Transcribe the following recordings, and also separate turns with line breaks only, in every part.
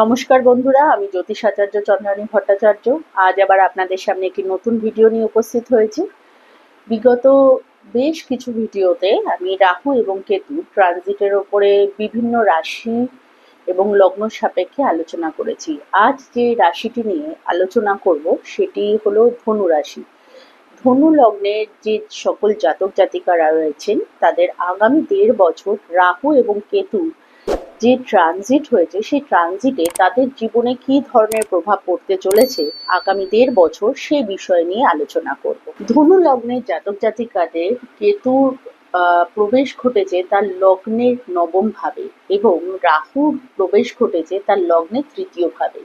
নমস্কার বন্ধুরা, আমি জ্যোতিষাচার্য চন্দ্রানী ভট্টাচার্য। আজ আবার আপনাদের সামনে একটি নতুন ভিডিও নিয়ে উপস্থিত হয়েছি। বিগত বেশ কিছু ভিডিওতে আমি রাহু এবং কেতু ট্রানজিটের ওপরে বিভিন্ন রাশি এবং লগ্ন সাপেক্ষে আলোচনা করেছি। আজ যে রাশিটি নিয়ে আলোচনা করব, সেটি হলো ধনু রাশি। ধনু লগ্নের যে সকল জাতক জাতিকারা রয়েছেন, তাদের আগামী দেড় বছর রাহু এবং কেতু যে ট্রানজিট হয়েছে, সেই ট্রানজিটে তাদের জীবনে কি ধরনের প্রভাব পড়তে চলেছে, আগামী দেড় বছর সে বিষয় নিয়ে আলোচনা করব। ধনু লগ্নের জাতক জাতিকাদের কেতুর প্রবেশ ঘটেছে তার লগ্নের নবম ভাবে এবং রাহুর প্রবেশ ঘটেছে তার লগ্নের তৃতীয় ভাবে।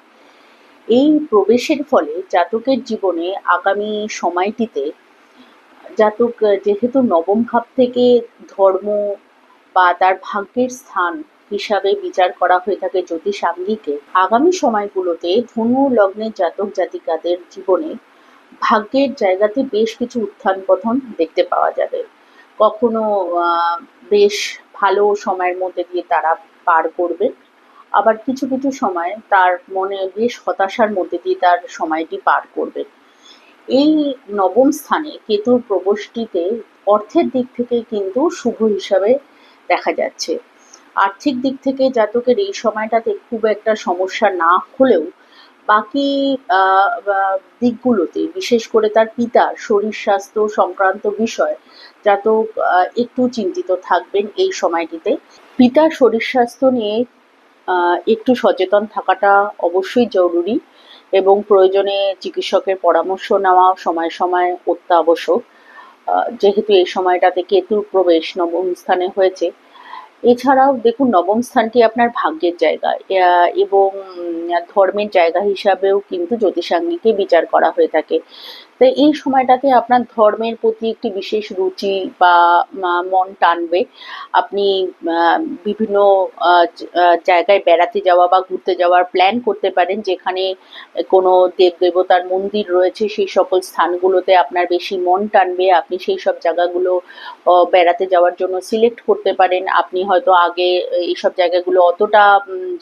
এই প্রবেশের ফলে জাতকের জীবনে আগামী সময়টিতে জাতক যেহেতু নবম ভাব থেকে ধর্ম বা তার ভাগ্যের স্থান হিসাবে বিচার করা হয়ে থাকে জ্যোতিষাঙ্গিকে আগামী সময়গুলোতে ধনু লগ্নের জাতক জাতিকাদের জীবনে ভাগ্যের জায়গাতে বেশ কিছু উত্থান পতন দেখতে পাওয়া যাবে। কখনো বেশ ভালো সময়ের মধ্যে দিয়ে তারা পার করবে, আবার কিছু কিছু সময় তার মনে বেশ হতাশার মধ্যে দিয়ে তার সময়টি পার করবে। এই নবম স্থানে কেতুর প্রবেশটিতে অর্থের দিক থেকে কিন্তু শুভ হিসাবে দেখা যাচ্ছে। আর্থিক দিক থেকে জাতকের এই সময়টাতে খুব একটা সমস্যা না হলেও বাকি দিকগুলোতে, বিশেষ করে তার পিতার শরীর স্বাস্থ্য সংক্রান্ত বিষয়, জাতক একটু চিন্তিত থাকবেন এই সময়টিতে। পিতার শরীর স্বাস্থ্য নিয়ে একটু সচেতন থাকাটা অবশ্যই জরুরি এবং প্রয়োজনে চিকিৎসকের পরামর্শ নেওয়া সময় সময় অত্যাবশ্যক। যেহেতু এই সময়টাতে কেতুর প্রবেশ নবম স্থানে হয়েছে এছাড়াও দেখুন, নবম স্থানটি আপনার ভাগ্যের জায়গা। এবং ধর্মের জায়গা হিসাবেও কিন্তু জ্যোতিষাঙ্গিকে বিচার করা হয়ে থাকে। তো এই সময়টাতে আপনার ধর্মের প্রতি একটি বিশেষ রুচি বা মন টানবে। আপনি বিভিন্ন জায়গায় বেড়াতে যাওয়া বা ঘুরতে যাওয়ার প্ল্যান করতে পারেন, যেখানে কোনো দেব দেবতার মন্দির রয়েছে, সেই সকল স্থানগুলোতে আপনার বেশি মন টানবে। আপনি সেই সব জায়গাগুলো বেড়াতে যাওয়ার জন্য সিলেক্ট করতে পারেন। আপনি হয়তো আগে এইসব জায়গাগুলো অতটা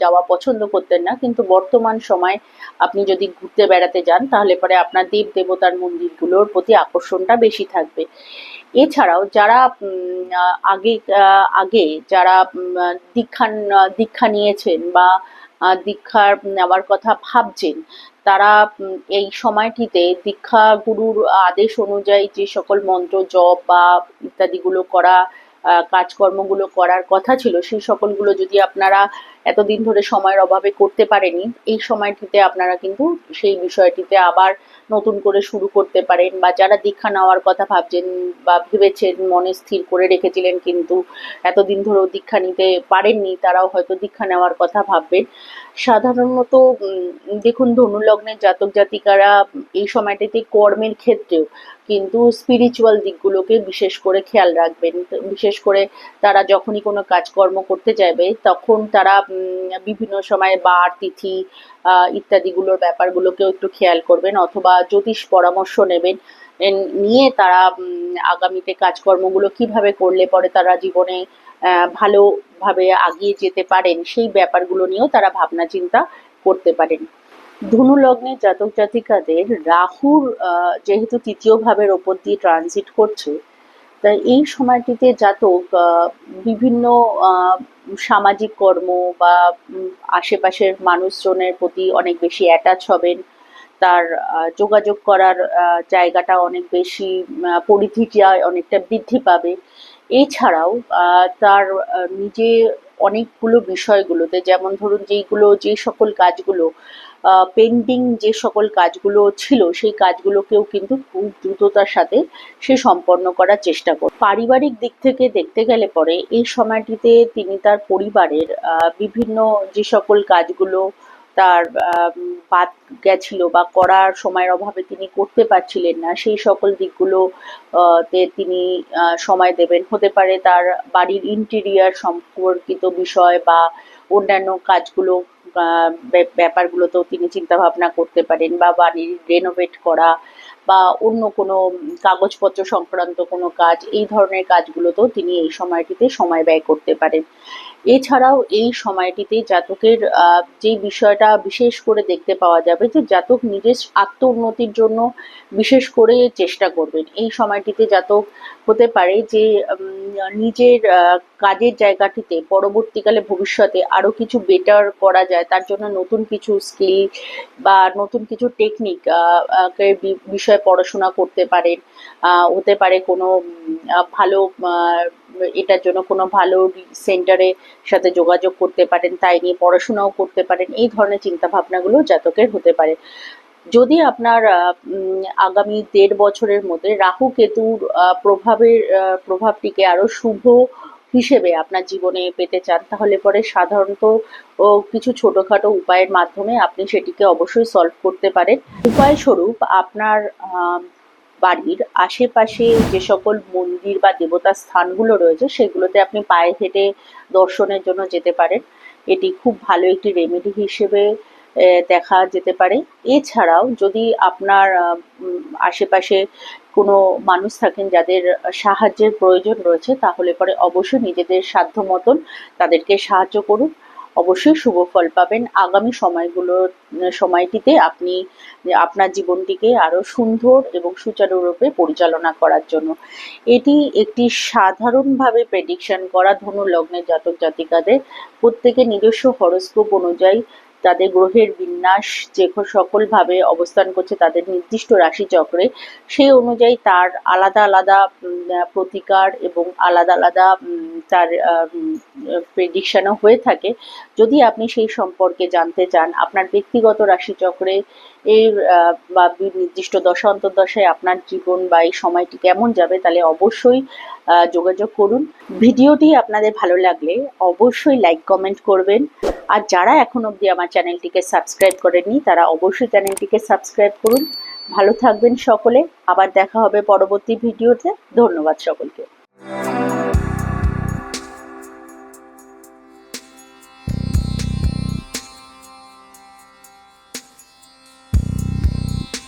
যাওয়া পছন্দ করতেন না, কিন্তু বর্তমান সময় আপনি যদি ঘুরতে বেড়াতে যান, তাহলে পরে আপনার দেব দেবতার মন্দিরগুলোর প্রতি আকর্ষণটা বেশি থাকবে। এছাড়াও যারা আগে আগে যারা দীক্ষা দীক্ষা নিয়েছেন বা দীক্ষার নেওয়ার কথা ভাবছেন, তারা এই সময়টিতে দীক্ষা গুরুর আদেশ অনুযায়ী যে সকল মন্ত্র, জপ বা ইত্যাদিগুলো করা কাজকর্মগুলো করার কথা ছিল, সেই সকলগুলো যদি আপনারা এতদিন ধরে সময়ের অভাবে করতে পারেনি, এই সময়টিতে আপনারা কিন্তু সেই বিষয়টিতে আবার নতুন করে শুরু করতে পারেন বা যারা দীক্ষা নেওয়ার কথা ভাবছেন বা ভেবেছেন মনে স্থির করে রেখেছিলেন কিন্তু এতদিন ধরেও দীক্ষা নিতে পারেননি, তারাও হয়তো দীক্ষা নেওয়ার কথা ভাববেন। সাধারণত দেখুন ধনুলগ্নের জাতক জাতিকারা এই সময়টাতে কর্মের ক্ষেত্রেও কিন্তু স্পিরিচুয়াল দিকগুলোকে বিশেষ করে খেয়াল রাখবেন। বিশেষ করে তারা যখনই কোনো কাজকর্ম করতে যাবে, তখন তারা বিভিন্ন সময় বার, তিথি ইত্যাদিগুলোর ব্যাপারগুলোকেও একটু খেয়াল করবেন অথবা জ্যোতিষ পরামর্শ নেবেন। নিয়ে তারা আগামীতে কাজকর্মগুলো কীভাবে করলে পরে তারা জীবনে ভালোভাবে আগিয়ে যেতে পারেন, সেই ব্যাপারগুলো নিয়েও তারা ভাবনা চিন্তা করতে পারেন। ধনু লগ্নের জাতক জাতিকাদের রাহুর যেহেতু তৃতীয় ভাবের ওপর দিয়ে ট্রানজিট করছে, তাই এই সময়টিতে জাতক বিভিন্ন সামাজিক কর্ম বা আশেপাশের মানুষজনের প্রতি অনেক বেশি অ্যাটাচ হবেন। তার যোগাযোগ করার জায়গাটা অনেক বেশি পরিধিটা অনেকটা বৃদ্ধি পাবে। এছাড়াও তার নিজে অনেকগুলো বিষয়গুলোতে, যেমন ধরুন যেইগুলো, যে সকল কাজগুলো পেন্ডিং যে সকল কাজগুলো ছিল, সেই কাজগুলোকেও কিন্তু খুব দ্রুততার সাথে সে সম্পন্ন করার চেষ্টা করে, পারিবারিক দিক থেকে দেখতে গেলে পরে, এই সময়টিতে তিনি তার পরিবারের বিভিন্ন যে সকল কাজগুলো তার বাদ গেছিল বা করার সময়ের অভাবে তিনি করতে পারছিলেন না, সেই সকল দিকগুলো তে তিনি সময় দেবেন। হতে পারে তার বাড়ির ইন্টেরিয়ার সম্পর্কিত বিষয় বা অন্যান্য কাজগুলো ব্যাপ- ব্যাপারগুলোতেও তিনি চিন্তা ভাবনা করতে পারেন বা বাড়ির রেনোভেট করা বা অন্য কোনো কাগজপত্র সংক্রান্ত কোনো কাজ, এই ধরনের কাজগুলোতেও তিনি এই সময়টিতে সময় ব্যয় করতে পারেন। এছাড়াও এই সময়টিতে জাতকের যে বিষয়টা বিশেষ করে দেখতে পাওয়া যাবে যে জাতক নিজের আত্ম উন্নতির জন্য বিশেষ করে চেষ্টা করবেন। এই সময়টিতে জাতক হতে পারে যে নিজের কাজের জায়গাটিতে পরবর্তীকালে ভবিষ্যতে আরও কিছু বেটার করা যায়, তার জন্য নতুন কিছু স্কিল বা নতুন কিছু টেকনিক বিষয়ে পড়াশোনা করতে পারেন। হতে পারে কোনো ভালো এটার জন্য কোনো ভালো সেন্টারে সাথে যোগাযোগ করতে পারেন, তাই নিয়ে পড়াশোনাও করতে পারেন, এই ধরনের চিন্তা ভাবনাগুলো জাতকের হতে পারে। যদি আপনার আগামী দেড় বছরের মধ্যে রাহু কেতুর প্রভাবের প্রভাবটিকে আরও শুভ হিসেবে আপনার জীবনে পেতে চান, তাহলে পরে সাধারণত কিছু ছোটখাটো উপায়ের মাধ্যমে আপনি সেটিকে অবশ্যই সলভ করতে পারেন। উপায় স্বরূপ আপনার বাড়ির আশেপাশে যে সকল মন্দির বা দেবতার স্থানগুলো রয়েছে, সেগুলোতে আপনি পায়ে হেঁটে দর্শনের জন্য যেতে পারেন। এটি খুব ভালো একটি রেমেডি হিসেবে দেখা যেতে পারে। এছাড়াও যদি আপনার আশেপাশে কোনো মানুষ থাকেন যাদের সাহায্যের প্রয়োজন রয়েছে, তাহলে পরে অবশ্যই নিজেদের সাধ্য মতন তাদেরকে সাহায্য করুন। অবশ্যই শুভ ফল পাবেন। আগামী সময়গুলো সময়টিতে আপনি, আপনার জীবনটিকে আরও সুন্দর এবং সুচারুরূপে পরিচালনা করার জন্য। এটি একটি সাধারণভাবে প্রেডিকশন করা ধনু লগ্নের জাতক জাতিকাদের প্রত্যেকে নিজস্ব হরস্কোপ অনুযায়ী তাদের গ্রহের বিন্যাস যে সকলভাবে অবস্থান করছে তাদের নির্দিষ্ট রাশি চক্রে সেই অনুযায়ী তার আলাদা আলাদা প্রতিকার এবং আলাদা আলাদা তার প্রেডিকশনও হয়ে থাকে। যদি আপনি সেই সম্পর্কে জানতে চান, আপনার ব্যক্তিগত রাশিচক্রে এর বা নির্দিষ্ট দশা অন্তর্দশায় আপনার জীবন বা এই সময়টি কেমন যাবে, তাহলে অবশ্যই যোগাযোগ করুন। ভিডিওটি আপনাদের ভালো লাগলে অবশ্যই লাইক কমেন্ট করবেন। আর যারা এখন অবধি আমার চ্যানেলটিকে সাবস্ক্রাইব করেননি, তারা অবশ্যই চ্যানেলটিকে সাবস্ক্রাইব করুন। ভালো থাকবেন সকলে। আবার দেখা হবে পরবর্তী ভিডিওতে। ধন্যবাদ সকলকে।